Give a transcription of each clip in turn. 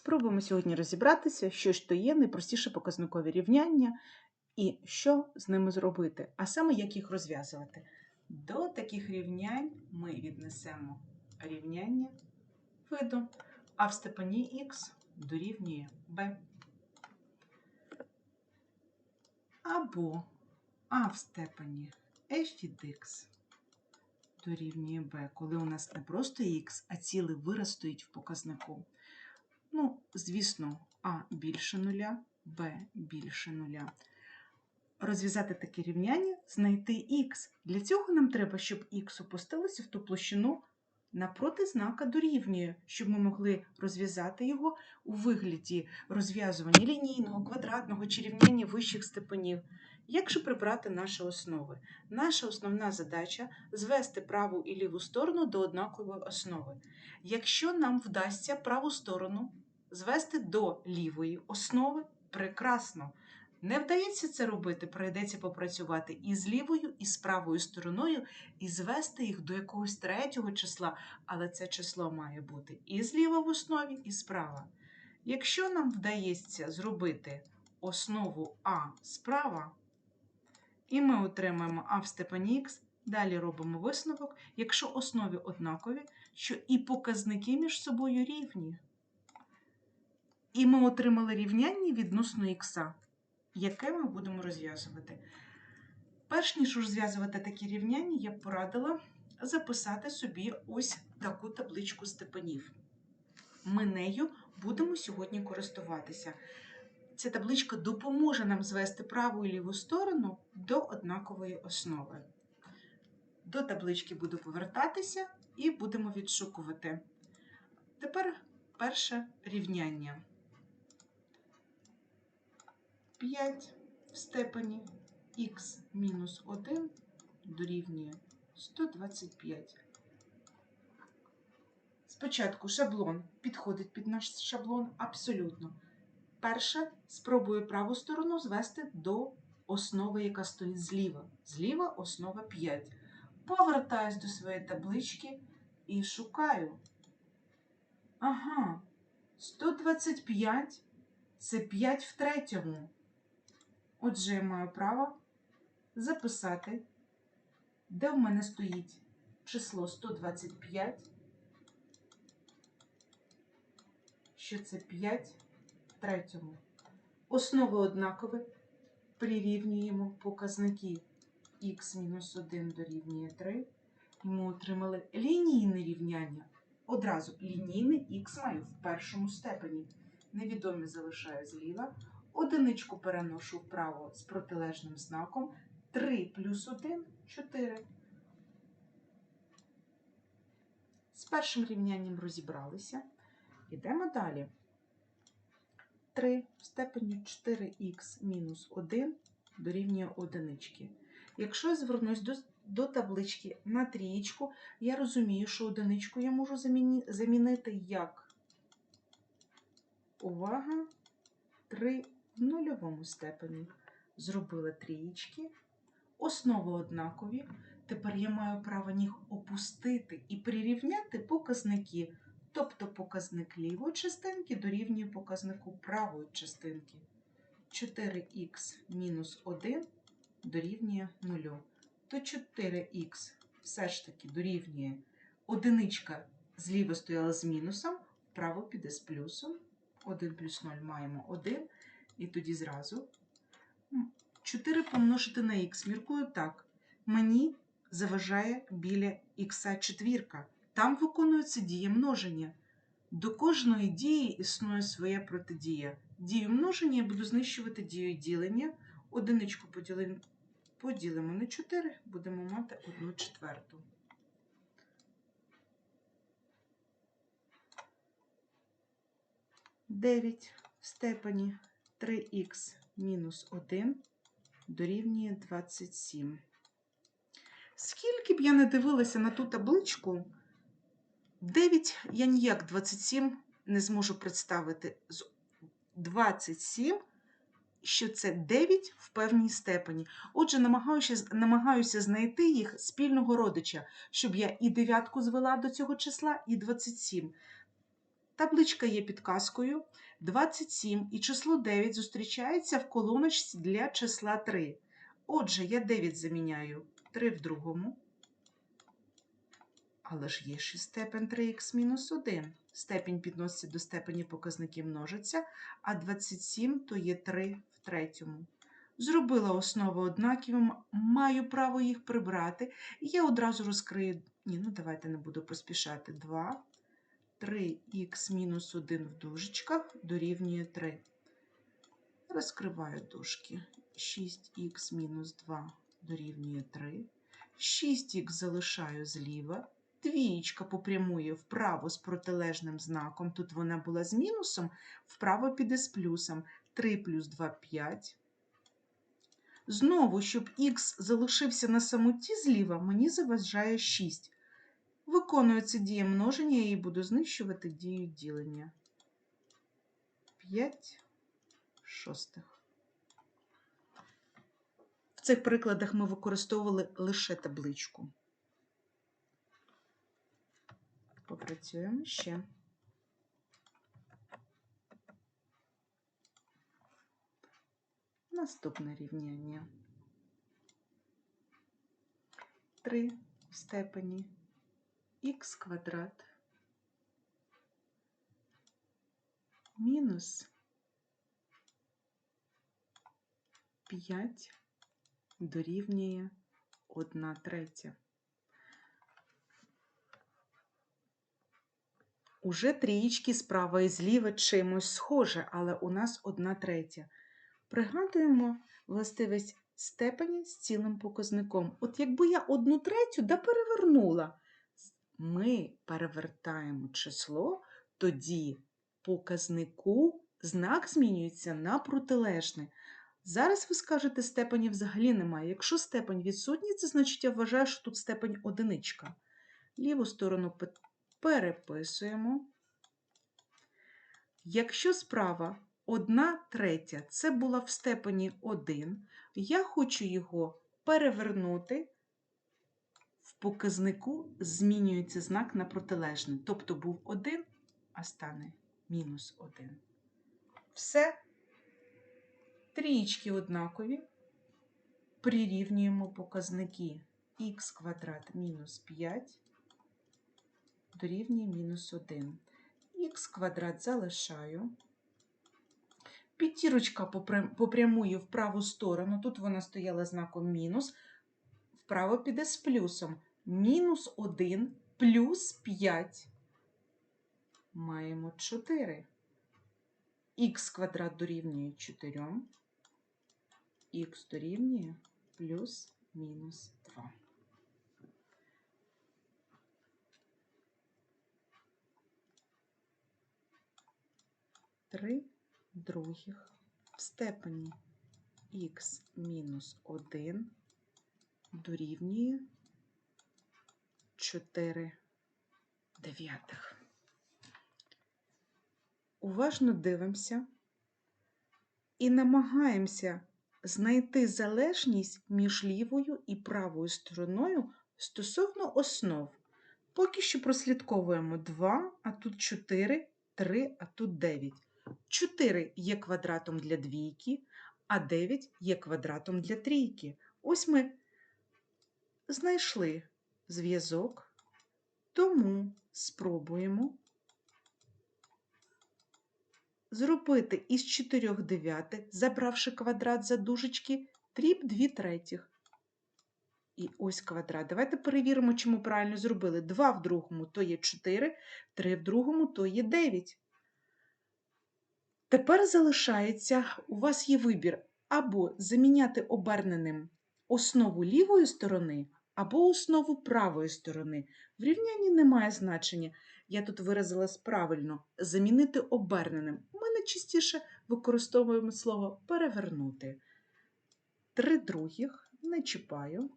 Спробуємо сьогодні розібратися, що ж то є найпростіше показникові рівняння і що з ними зробити, а саме як їх розв'язувати. До таких рівнянь ми віднесемо рівняння виду, а в степені х дорівнює b. Або а в степені f від x дорівнює b, коли у нас не просто х, а цілий вираз стоїть в показнику. Ну, звісно, А більше нуля, Б більше нуля. Розв'язати таке рівняння, знайти х. Для цього нам треба, щоб х опустилося в ту площину напроти знака дорівнює, щоб ми могли розв'язати його у вигляді розв'язування лінійного, квадратного чи рівняння вищих степенів. Як же прибрати наші основи? Наша основна задача звести праву і ліву сторону до однакової основи. Якщо нам вдасться праву сторону звести до лівої основи, прекрасно. Не вдається це робити, прийдеться попрацювати і з лівою, і з правою стороною, і звести їх до якогось третього числа, але це число має бути і зліва в основі, і справа. Якщо нам вдається зробити основу А справа, і ми отримаємо А в степені Х, далі робимо висновок, якщо основі однакові, що і показники між собою рівні. І ми отримали рівняння відносно х, яке ми будемо розв'язувати. Перш ніж розв'язувати такі рівняння, я б порадила записати собі ось таку табличку степенів. Ми нею будемо сьогодні користуватися. Ця табличка допоможе нам звести праву і ліву сторону до однакової основи. До таблички буду повертатися і будемо відшукувати. Тепер перше рівняння. 5 в степені х мінус 1 дорівнює 125. Спочатку шаблон підходить під наш шаблон абсолютно. Перше, спробую праву сторону звести до основи, яка стоїть зліва. Зліва основа 5. Повертаюсь до своєї таблички і шукаю. Ага, 125 це 5 в третьому. Отже, я маю право записати, де в мене стоїть число 125, що це 5 в третьому. Основи однакові, прирівнюємо показники х-1 дорівнює 3, і ми отримали лінійне рівняння. Одразу лінійне х маю в першому степені. Невідомі залишаю зліва. Одиничку переношу вправо з протилежним знаком. 3 плюс 1 4. З першим рівнянням розібралися. Йдемо далі. 3 в степені 4х мінус 1 дорівнює одинички. Якщо я звернусь до, до таблички на трієчку, я розумію, що одиничку я можу замінити як увага 3 в нульовому степені. Зробили трієчки, основи однакові. Тепер я маю право їх опустити і прирівняти показники. Тобто показник лівої частинки дорівнює показнику правої частинки. 4х мінус 1 дорівнює 0. То 4х все ж таки дорівнює одиничка зліва стояла з мінусом, вправо піде з плюсом. 1 плюс 0 маємо 1. І тоді зразу 4 помножити на х. Міркую так. Мені заважає біля х четвірка. Там виконується дія множення. До кожної дії існує своя протидія. Дію множення я буду знищувати дію ділення. Одиничку поділимо, поділимо на 4, будемо мати 1 четверту. Дев'ять в степені 3х мінус 1 дорівнює 27. Скільки б я не дивилася на ту табличку, 9 я ніяк 27 не зможу представити. 27, що це 9 в певній степені. Отже, намагаюся, намагаюся знайти їх спільного родича, щоб я і дев'ятку звела до цього числа, і 27. Табличка є підказкою. 27 і число 9 зустрічаються в колоночці для числа 3. Отже, я 9 заміняю 3 в другому. Але ж є ще степень 3х мінус 1. Степінь підноситься до степені показники множиться, а 27 то є 3 в третьому. Зробила основи однакові, маю право їх прибрати. І я одразу розкрию. Ні, ну давайте не буду поспішати. 2, 3х мінус 1 в дужечках дорівнює 3. Розкриваю дужки. 6х мінус 2 дорівнює 3. 6х залишаю зліва. Двієчка попрямує вправо з протилежним знаком. Тут вона була з мінусом, вправо піде з плюсом. 3 плюс 2 – 5. Знову, щоб х залишився на самоті зліва, мені заважає 6. Виконується дія множення, її буду знищувати дію ділення. 5 шостих. В цих прикладах ми використовували лише табличку. Попрацюємо ще. Наступне рівняння. 3 в степені х квадрат мінус 5 дорівнює 1 третя. Уже трієчки справа і зліва чимось схоже, але у нас 1 третя. Пригадуємо властивість степені з цілим показником. От якби я одну третю да перевернула, ми перевертаємо число, тоді показнику знак змінюється на протилежний. Зараз ви скажете, степені взагалі немає. Якщо степень відсутній, це значить я вважаю, що тут степень одиничка. Ліву сторону переписуємо. Якщо справа 1 третя це була в степені 1, я хочу його перевернути, в показнику змінюється знак на протилежний. Тобто був 1, а стане мінус 1. Все. Трієчки однакові. Прирівнюємо показники х квадрат мінус 5 дорівнює мінус 1. Х квадрат залишаю. П'ятірочка попрямує в праву сторону. Тут вона стояла знаком мінус. Вправо піде з плюсом. Мінус 1 плюс 5. Маємо 4. Х квадрат дорівнює 4. Х дорівнює плюс мінус 2. Три других в степені х мінус 1 дорівнює 4 дев'ятих. Уважно дивимося і намагаємося знайти залежність між лівою і правою стороною стосовно основ. Поки що прослідковуємо 2, а тут 4, 3, а тут 9. 4 є квадратом для двійки, а 9 є квадратом для трійки. Ось ми знайшли зв'язок, тому спробуємо зробити із 4 дев'ятих, забравши квадрат за дужечки, дріб 2 третіх. І ось квадрат. Давайте перевіримо, чи ми правильно зробили. 2 в другому то є 4, 3 в другому то є 9. Тепер залишається, у вас є вибір або заміняти оберненим основу лівої сторони, або основу правої сторони. В рівнянні немає значення. Я тут виразилась правильно замінити оберненим. Ми найчастіше використовуємо слово перевернути. Три других не чіпаю.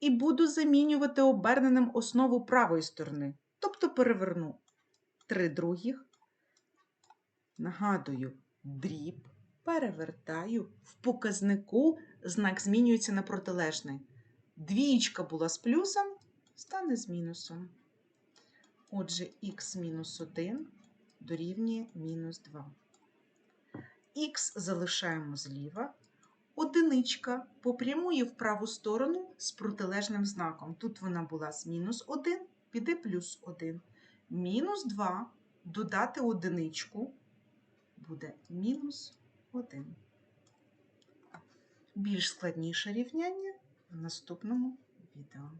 І буду замінювати оберненим основу правої сторони, тобто переверну три других. Нагадую, дріб перевертаю в показнику, знак змінюється на протилежний. Двієчка була з плюсом, стане з мінусом. Отже, х мінус 1 дорівнює мінус 2. Х залишаємо зліва. Одиничка попрямує в праву сторону з протилежним знаком. Тут вона була з мінус 1, піде плюс 1. Мінус 2 додати одиничку буде мінус 1. Більш складніше рівняння в наступному відео.